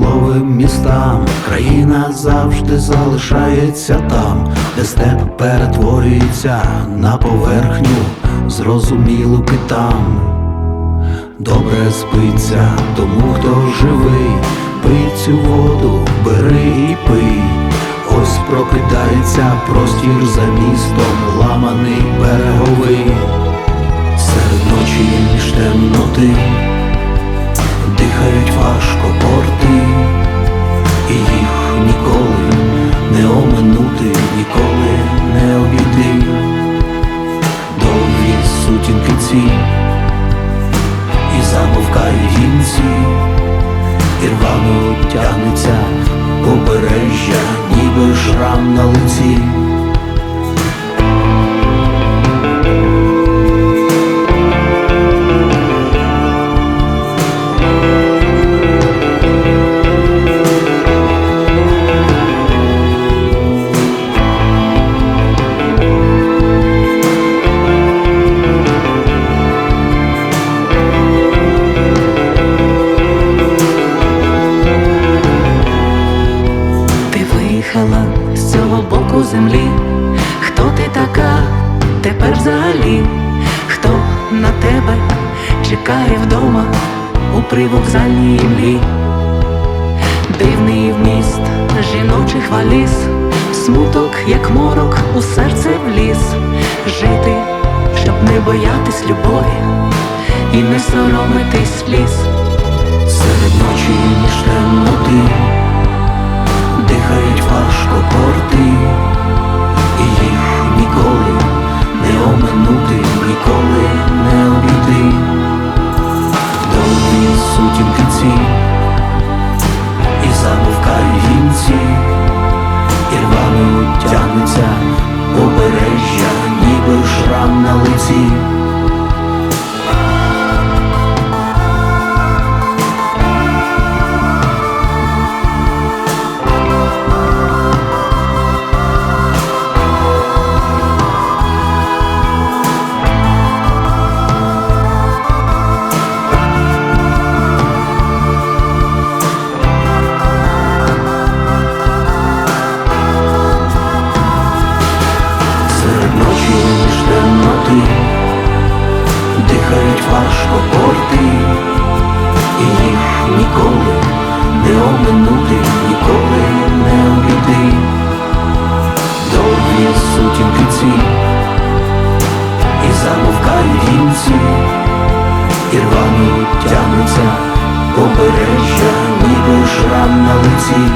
малим містам, країна завжди залишається там, де степ перетворюється на поверхню, зрозумілу китам. Добре спиться тому, хто живий, пий цю воду, бери і пий. Ось прокидається простір за містом, ламаний береговий, серед ночі між темноти ніколи не обійти. Довгі сутінки ці і замовкають гінці, і рвано тягнеться побережжя, ніби шрам на лиці. Виїхала з цього боку землі. Хто ти така тепер взагалі? Хто на тебе чекає вдома у привокзальній імлі? Дивний вміст жіночих валіз, смуток, як морок, у серце вліз. Жити, щоб не боятись любові і не соромитись сліз. Серед ночі між темноти ніколи не обійти. Довгі сутінки ці і замовкають гінці, і рвано тягнеться побережжя, ніби шрам на лиці. Темноти дихають важко порти, і їх ніколи не оминути, ніколи не обійти. Довгі сутінки ці і замовкають вінці, і рвано тягнеться побережжя, ніби шрам на лиці.